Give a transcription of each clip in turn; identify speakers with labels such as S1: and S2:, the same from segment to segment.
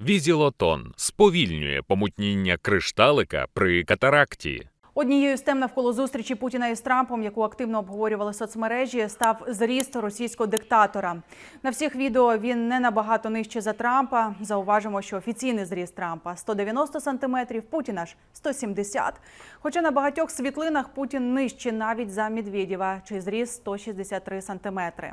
S1: Візілотон сповільнює помутніння кришталика при катаракті.
S2: Однією з тем навколо зустрічі Путіна із Трампом, яку активно обговорювали соцмережі, став зріст російського диктатора. На всіх відео він не набагато нижче за Трампа. Зауважимо, що офіційний зріст Трампа 190 сантиметрів, Путіна ж 170. Хоча на багатьох світлинах Путін нижче навіть за Медведєва, чий зріст 163 сантиметри.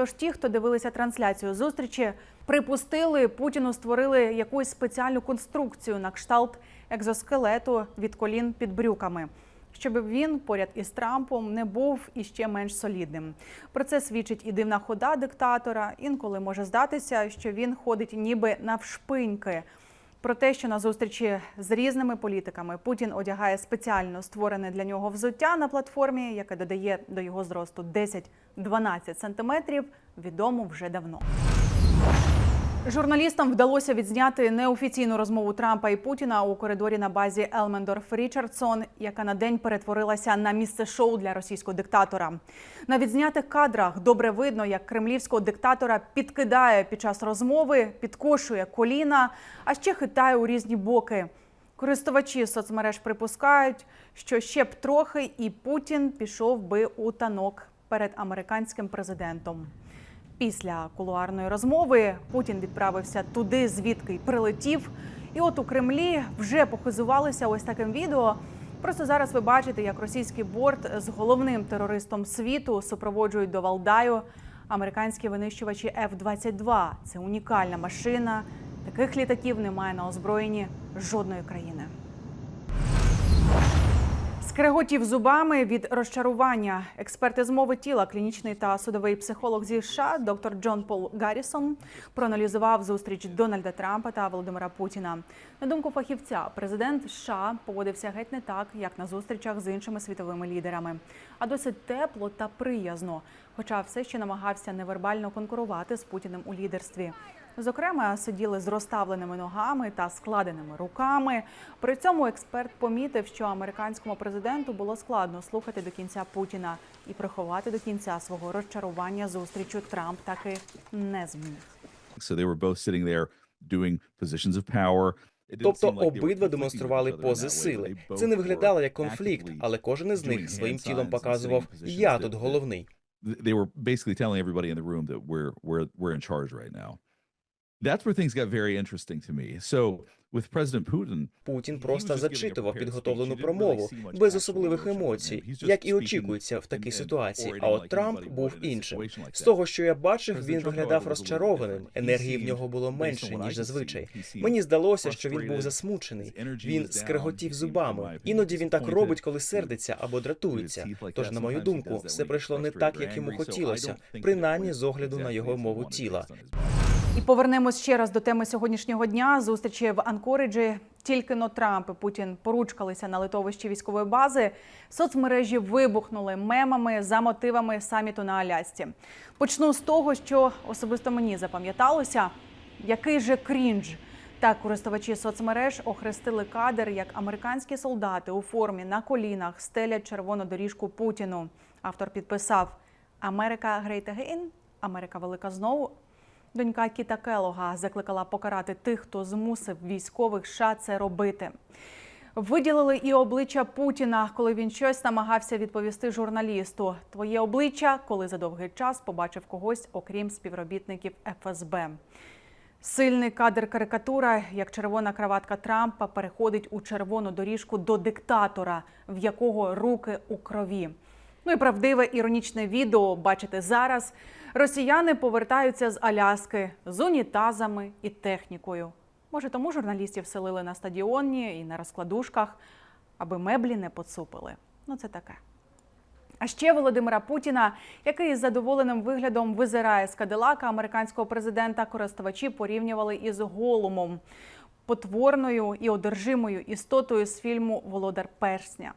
S2: Тож ті, хто дивилися трансляцію зустрічі, припустили, Путіну створили якусь спеціальну конструкцію на кшталт екзоскелету від колін під брюками. Щоб він поряд із Трампом не був іще менш солідним. Про це свідчить і дивна хода диктатора. Інколи може здатися, що він ходить ніби навшпиньки. Про те, що на зустрічі з різними політиками Путін одягає спеціально створене для нього взуття на платформі, яке додає до його зросту 10-12 сантиметрів, відомо вже давно. Журналістам вдалося відзняти неофіційну розмову Трампа і Путіна у коридорі на базі Елмендорф Річардсон, яка на день перетворилася на місце шоу для російського диктатора. На відзнятих кадрах добре видно, як кремлівського диктатора підкидає під час розмови, підкошує коліна, а ще хитає у різні боки. Користувачі соцмереж припускають, що ще б трохи, і Путін пішов би у танок перед американським президентом. Після кулуарної розмови Путін відправився туди, звідки й прилетів. І от у Кремлі вже похизувалися ось таким відео. Просто зараз ви бачите, як російський борт з головним терористом світу супроводжують до Валдаю американські винищувачі F-22. Це унікальна машина. Таких літаків немає на озброєнні жодної країни. Скреготів зубами від розчарування. Експерти з мови тіла, клінічний та судовий психолог зі США, доктор Джон Пол Гаррісон, проаналізував зустріч Дональда Трампа та Володимира Путіна. На думку фахівця, президент США поводився геть не так, як на зустрічах з іншими світовими лідерами, а досить тепло та приязно. Хоча все ще намагався невербально конкурувати з Путіним у лідерстві. Зокрема, сиділи з розставленими ногами та складеними руками. При цьому експерт помітив, що американському президенту було складно слухати до кінця Путіна і приховати до кінця свого розчарування зустрічю Трамп таки не зміг.
S3: So they were both sitting there doing positions of power.
S4: Тобто обидва демонстрували пози сили. Це не виглядало як конфлікт, але кожен із них своїм тілом показував Я тут головний.
S3: th- They were basically telling everybody in the room that we're we're we're in charge right now. That's where things got very interesting to me. So with President Putin,
S4: Путін просто зачитував підготовлену промову без особливих емоцій, як і очікується в такій ситуації. А от Трамп був іншим. З того, що я бачив, він виглядав розчарованим. Енергії в нього було менше ніж зазвичай. Мені здалося, що він був засмучений. Він скреготів зубами. Іноді він так робить, коли сердиться або дратується. Тож, на мою думку, все прийшло не так, як йому хотілося, принаймні з огляду на його мову тіла.
S2: І повернемось ще раз до теми сьогоднішнього дня. Зустрічі в Анкориджі. Тільки но Трамп і Путін поручкалися на литовищі військової бази. Соцмережі вибухнули мемами за мотивами саміту на Алясці. Почну з того, що особисто мені запам'яталося. Який же крінж. Так, користувачі соцмереж охрестили кадр, як американські солдати у формі на колінах стелять червону доріжку Путіну. Автор підписав: Америка Great Again, Америка велика знову. Донька Кіта Келога закликала покарати тих, хто змусив військових США це робити. Виділили і обличчя Путіна, коли він щось намагався відповісти журналісту. Твоє обличчя, коли за довгий час побачив когось, окрім співробітників ФСБ. Сильний кадр карикатура, як червона краватка Трампа переходить у червону доріжку до диктатора, в якого руки у крові. Ну і правдиве іронічне відео бачите зараз. Росіяни повертаються з Аляски з унітазами і технікою. Може, тому журналістів селили на стадіоні і на розкладушках, аби меблі не поцупили. Ну, це таке. А ще Володимира Путіна, який із задоволеним виглядом визирає з кадилака американського президента, користувачі порівнювали із голумом, потворною і одержимою істотою з фільму Володар Персня.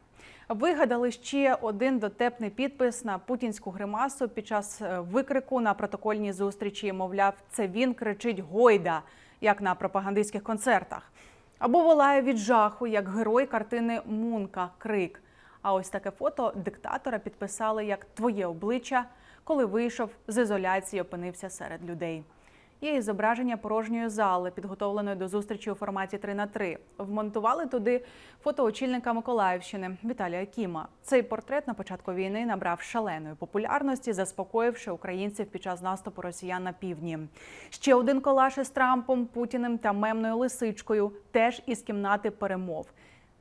S2: Вигадали ще один дотепний підпис на путінську гримасу під час е, викрику на протокольній зустрічі. Мовляв, це він кричить Гойда, як на пропагандистських концертах. Або волає від жаху, як герой картини Мунка Крик. А ось таке фото диктатора підписали як твоє обличчя, коли вийшов з ізоляції, опинився серед людей. Є і зображення порожньої зали, підготовленої до зустрічі у форматі 3 на 3 Вмонтували туди фото очільника Миколаївщини Віталія Кіма. Цей портрет на початку війни набрав шаленої популярності, заспокоївши українців під час наступу росіян на півдні. Ще один колаж із Трампом, Путіним та мемною лисичкою, теж із кімнати перемов.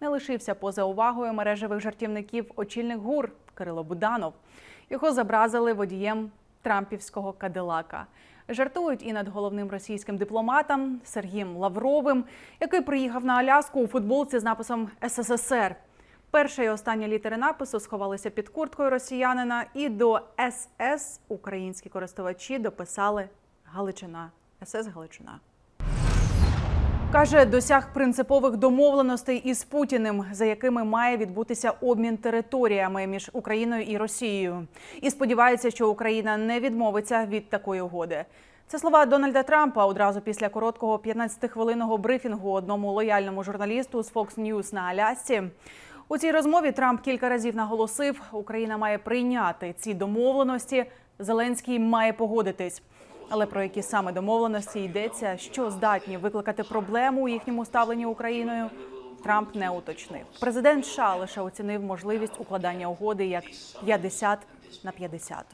S2: Не лишився поза увагою мережевих жартівників очільник ГУР Кирило Буданов. Його зобразили водієм трампівського кадилака. Жартують і над головним російським дипломатом Сергієм Лавровим, який приїхав на Аляску у футболці з написом СССР. Перша і остання літери напису сховалися під курткою росіянина, і до СС українські користувачі дописали Галичина. СС Галичина. Каже, досяг принципових домовленостей із Путіним, за якими має відбутися обмін територіями між Україною і Росією. І сподівається, що Україна не відмовиться від такої угоди. Це слова Дональда Трампа одразу після короткого 15-хвилинного брифінгу одному лояльному журналісту з Fox News на Алясці. У цій розмові Трамп кілька разів наголосив, Україна має прийняти ці домовленості. Зеленський має погодитись. Але про які саме домовленості йдеться, що здатні викликати проблему у їхньому ставленні Україною, Трамп не уточнив. Президент США лише оцінив можливість укладання угоди як 50 на 50.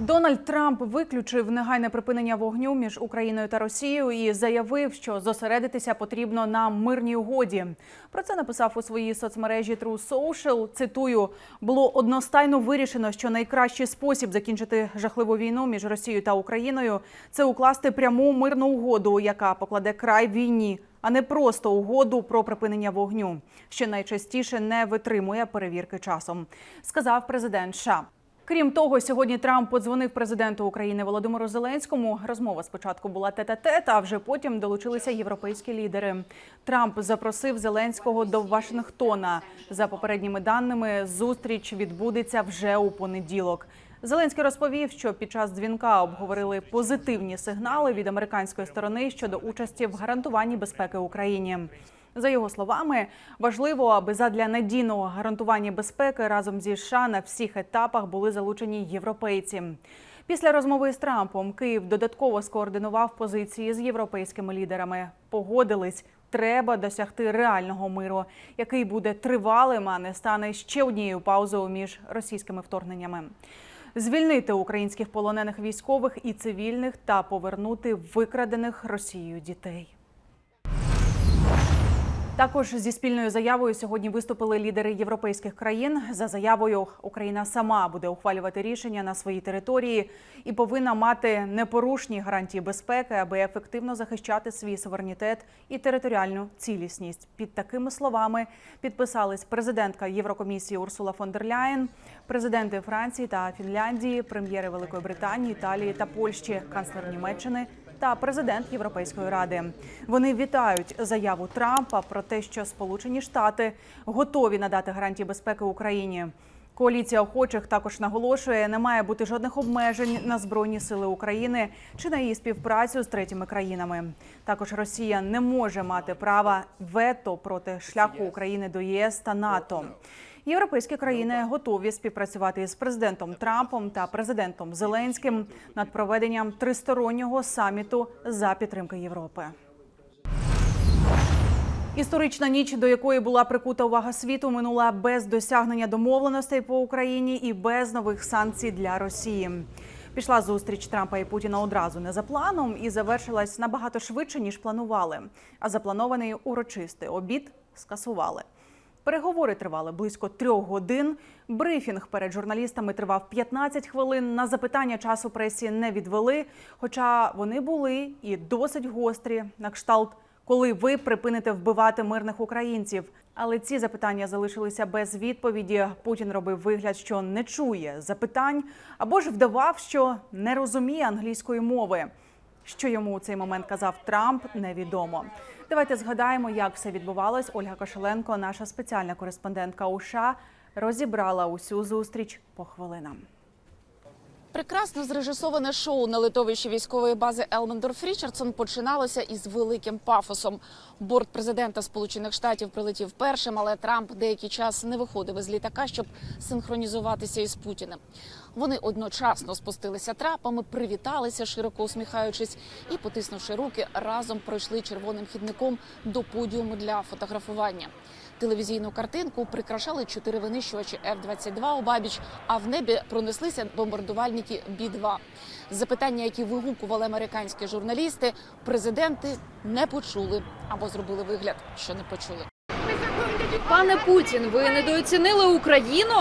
S2: Дональд Трамп виключив негайне припинення вогню між Україною та Росією і заявив, що зосередитися потрібно на мирній угоді. Про це написав у своїй соцмережі True Social. Цитую: було одностайно вирішено, що найкращий спосіб закінчити жахливу війну між Росією та Україною це укласти пряму мирну угоду, яка покладе край війні, а не просто угоду про припинення вогню, що найчастіше не витримує перевірки часом, сказав президент США. Крім того, сьогодні Трамп подзвонив президенту України Володимиру Зеленському. Розмова спочатку була тет-а-тет, а вже потім долучилися європейські лідери. Трамп запросив Зеленського до Вашингтона. За попередніми даними, зустріч відбудеться вже у понеділок. Зеленський розповів, що під час дзвінка обговорили позитивні сигнали від американської сторони щодо участі в гарантуванні безпеки Україні. За його словами, важливо, аби задля надійного гарантування безпеки разом зі США на всіх етапах були залучені європейці. Після розмови з Трампом Київ додатково скоординував позиції з європейськими лідерами. Погодились, треба досягти реального миру, який буде тривалим, а не стане ще однією паузою між російськими вторгненнями. Звільнити українських полонених військових і цивільних та повернути викрадених Росією дітей. Також зі спільною заявою сьогодні виступили лідери європейських країн. За заявою Україна сама буде ухвалювати рішення на своїй території і повинна мати непорушні гарантії безпеки, аби ефективно захищати свій суверенітет і територіальну цілісність. Під такими словами підписались президентка Єврокомісії Урсула фон дер Ляєн, президенти Франції та Фінляндії, прем'єри Великої Британії, Італії та Польщі, канцлер Німеччини та президент Європейської ради. Вони вітають заяву Трампа про те, що Сполучені Штати готові надати гарантії безпеки Україні. Коаліція охочих також наголошує, не має бути жодних обмежень на збройні сили України чи на її співпрацю з третіми країнами. Також Росія не може мати права вето проти шляху України до ЄС та НАТО. Європейські країни готові співпрацювати з президентом Трампом та президентом Зеленським над проведенням тристороннього саміту за підтримки Європи. Історична ніч, до якої була прикута увага світу, минула без досягнення домовленостей по Україні і без нових санкцій для Росії. Пішла зустріч Трампа і Путіна одразу не за планом і завершилась набагато швидше ніж планували. А запланований урочистий обід скасували. Переговори тривали близько трьох годин. Брифінг перед журналістами тривав 15 хвилин. На запитання часу пресі не відвели, хоча вони були і досить гострі, на кшталт, коли ви припините вбивати мирних українців. Але ці запитання залишилися без відповіді. Путін робив вигляд, що не чує запитань, або ж вдавав, що не розуміє англійської мови. Що йому у цей момент казав Трамп, невідомо. Давайте згадаємо, як все відбувалось. Ольга Кошеленко, наша спеціальна кореспондентка у США, розібрала усю зустріч по хвилинам.
S5: Прекрасно зрежисоване шоу на литовищі військової бази Елмендорф Річардсон починалося із великим пафосом. Борт президента Сполучених Штатів прилетів першим, але Трамп деякий час не виходив із літака, щоб синхронізуватися із Путіним. Вони одночасно спустилися трапами, привіталися, широко усміхаючись, і, потиснувши руки, разом пройшли червоним хідником до подіуму для фотографування. Телевізійну картинку прикрашали чотири винищувачі F-22 у Бабіч, а в небі пронеслися бомбардувальники Бі-2. Запитання, які вигукували американські журналісти, президенти не почули або зробили вигляд, що не почули.
S6: Пане Путін, ви недооцінили Україну?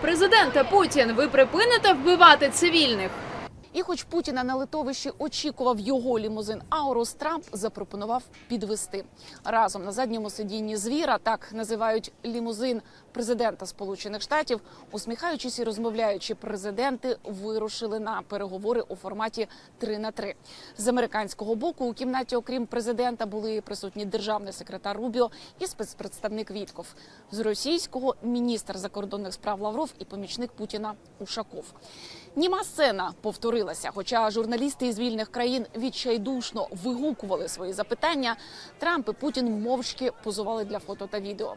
S6: Президенте Путін, ви припините вбивати цивільних?
S5: І, хоч Путіна на литовищі очікував його лімузин Аурус, Трамп запропонував підвести разом на задньому сидінні звіра, так називають лімузин президента Сполучених Штатів. Усміхаючись і розмовляючи, президенти вирушили на переговори у форматі 3 на 3 З американського боку у кімнаті, окрім президента, були присутні державний секретар Рубіо і спецпредставник Вітков. З російського міністр закордонних справ Лавров і помічник Путіна Ушаков. Німа сцена повторилася. Хоча журналісти із вільних країн відчайдушно вигукували свої запитання, Трамп і Путін мовчки позували для фото та відео.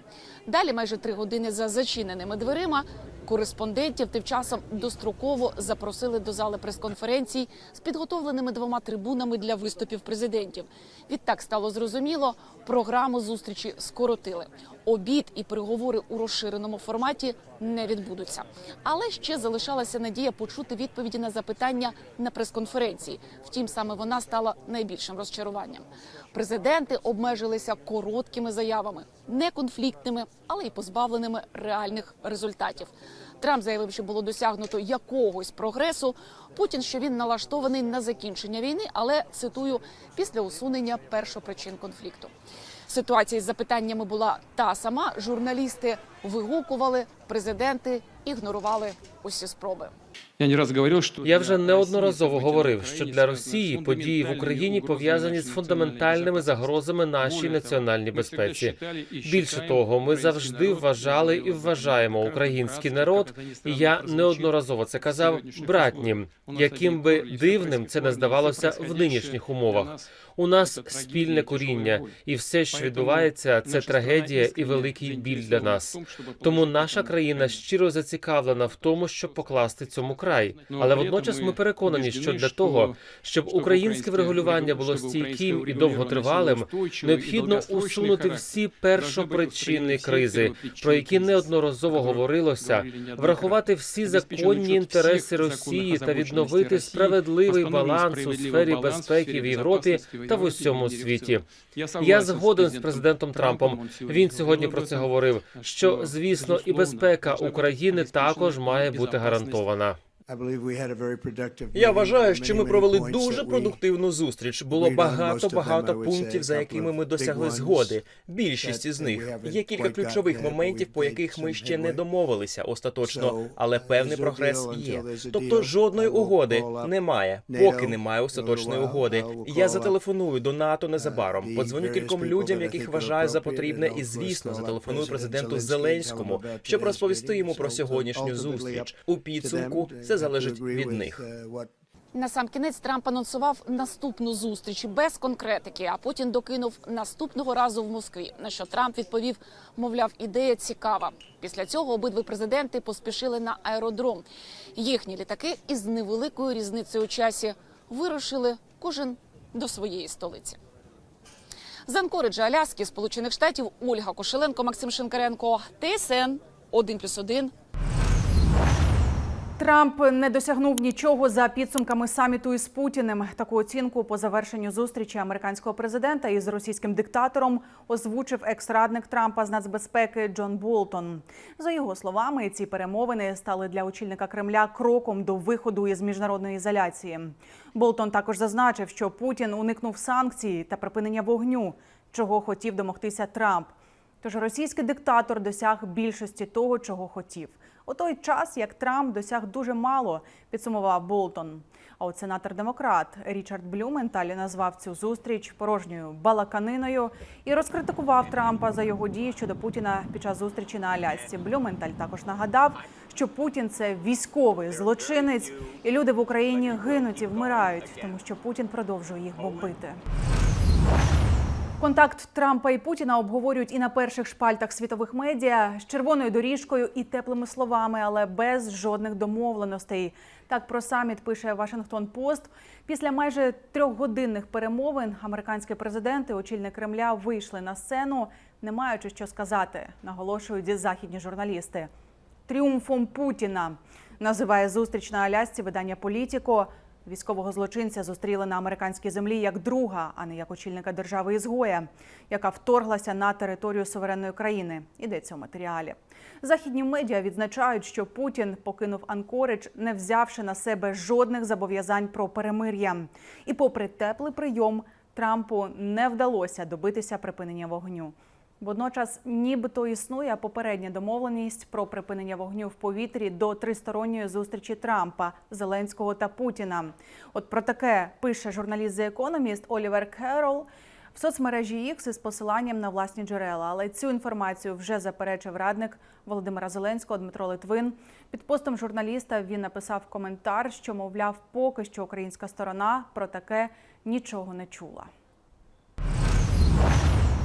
S5: Далі, майже три години за зачиненими дверима, кореспондентів тим часом достроково запросили до зали прес-конференцій з підготовленими двома трибунами для виступів президентів. Відтак стало зрозуміло, програму зустрічі скоротили. Обід і переговори у розширеному форматі не відбудуться. Але ще залишалася надія почути відповіді на запитання на прес-конференції. Втім, саме вона стала найбільшим розчаруванням. Президенти обмежилися короткими заявами, не конфліктними, але й позбавленими реальних результатів. Трамп заявив, що було досягнуто якогось прогресу. Путін, що він налаштований на закінчення війни, але цитую після усунення першопричин конфлікту. Ситуація з запитаннями була та сама. Журналісти вигукували, президенти ігнорували усі спроби.
S7: Я
S4: вже неодноразово говорив, що для Росії події в Україні пов'язані з фундаментальними загрозами нашій національній безпеці. Більше того, ми завжди вважали і вважаємо український народ, і я неодноразово це казав братнім, яким би дивним це не здавалося в нинішніх умовах. У нас спільне коріння, і все, що відбувається, це трагедія і великий біль для нас. Тому наша країна щиро зацікавлена в тому, щоб покласти цьому край. Але водночас ми переконані, що для того, щоб українське врегулювання було стійким і довготривалим, необхідно усунути всі першопричини кризи, про які неодноразово говорилося, врахувати всі законні інтереси Росії та відновити справедливий баланс у сфері безпеки в Європі та в усьому світі. Я згоден з президентом Трампом. Він сьогодні про це говорив. Що звісно, і безпека України також має бути гарантована.
S8: Я вважаю, що ми провели дуже продуктивну зустріч. Було багато багато пунктів, за якими ми досягли згоди. Більшість із них є кілька ключових моментів, по яких ми ще не домовилися остаточно, але певний прогрес є. Тобто жодної угоди немає, поки немає остаточної угоди. Я зателефоную до НАТО незабаром. Подзвоню кільком людям, яких вважаю за потрібне, і звісно зателефоную президенту Зеленському, щоб розповісти йому про сьогоднішню зустріч. У підсумку це залежить від них.
S5: На сам кінець Трамп анонсував наступну зустріч без конкретики, а потім докинув наступного разу в Москві. На що Трамп відповів, мовляв, ідея цікава. Після цього обидві президенти поспішили на аеродром. Їхні літаки із невеликою різницею у часі вирушили кожен до своєї столиці. З Анкориджа Аляски, Сполучених Штатів, Ольга Кошеленко, Максим Шинкаренко, ТСН 1+,1,
S2: Трамп не досягнув нічого за підсумками саміту із Путіним. Таку оцінку по завершенню зустрічі американського президента із російським диктатором озвучив екс-радник Трампа з нацбезпеки Джон Болтон. За його словами, ці перемовини стали для очільника Кремля кроком до виходу із міжнародної ізоляції. Болтон також зазначив, що Путін уникнув санкцій та припинення вогню, чого хотів домогтися Трамп. Тож російський диктатор досяг більшості того, чого хотів. У той час як Трамп досяг дуже мало, підсумував Болтон. А от сенатор-демократ Річард Блюменталь назвав цю зустріч порожньою балаканиною і розкритикував Трампа за його дії щодо Путіна під час зустрічі на Алясці. Блюменталь також нагадав, що Путін це військовий злочинець, і люди в Україні гинуть і вмирають, тому що Путін продовжує їх бомбити. Контакт Трампа і Путіна обговорюють і на перших шпальтах світових медіа з червоною доріжкою і теплими словами, але без жодних домовленостей. Так про саміт пише Вашингтон Пост. Після майже трьохгодинних перемовин американський президент і очільник Кремля вийшли на сцену, не маючи що сказати, наголошують західні журналісти. Тріумфом Путіна називає зустріч на Алясці видання Політіко. Військового злочинця зустріли на американській землі як друга, а не як очільника держави ізгоя, яка вторглася на територію суверенної країни. Йдеться у матеріалі. Західні медіа відзначають, що Путін покинув Анкоридж, не взявши на себе жодних зобов'язань про перемир'я. І, попри теплий прийом, Трампу не вдалося добитися припинення вогню. Водночас, нібито існує попередня домовленість про припинення вогню в повітрі до тристоронньої зустрічі Трампа, Зеленського та Путіна. От про таке пише журналіст The Economist Олівер Керол в соцмережі X із посиланням на власні джерела. Але цю інформацію вже заперечив радник Володимира Зеленського Дмитро Литвин. Під постом журналіста він написав коментар, що мовляв, поки що українська сторона про таке нічого не чула.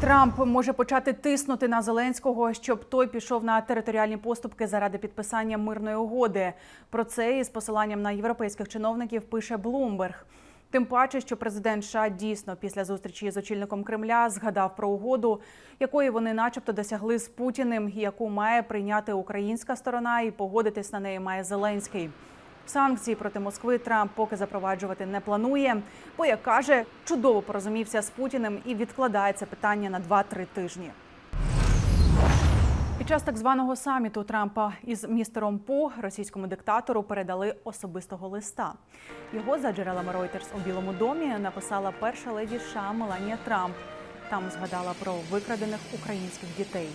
S2: Трамп може почати тиснути на Зеленського, щоб той пішов на територіальні поступки заради підписання мирної угоди. Про це із посиланням на європейських чиновників пише Блумберг. Тим паче, що президент США дійсно після зустрічі з очільником Кремля згадав про угоду, якої вони, начебто, досягли з Путіним, яку має прийняти українська сторона, і погодитись на неї має Зеленський. Санкції проти Москви Трамп поки запроваджувати не планує, бо як каже, чудово порозумівся з Путіним і відкладає це питання на 2-3 тижні. Під час так званого саміту Трампа із містером Пу російському диктатору передали особистого листа. Його за джерелами Reuters у Білому домі написала перша леді США Меланія Трамп. Там згадала про викрадених українських дітей.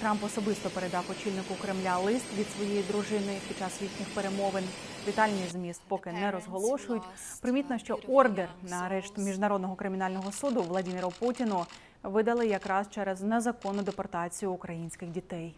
S2: Трамп особисто передав очільнику Кремля лист від своєї дружини під час їхніх перемовин. Детальний зміст поки не розголошують. Примітно, що ордер на арешт міжнародного кримінального суду Владимиру Путіну видали якраз через незаконну депортацію українських дітей.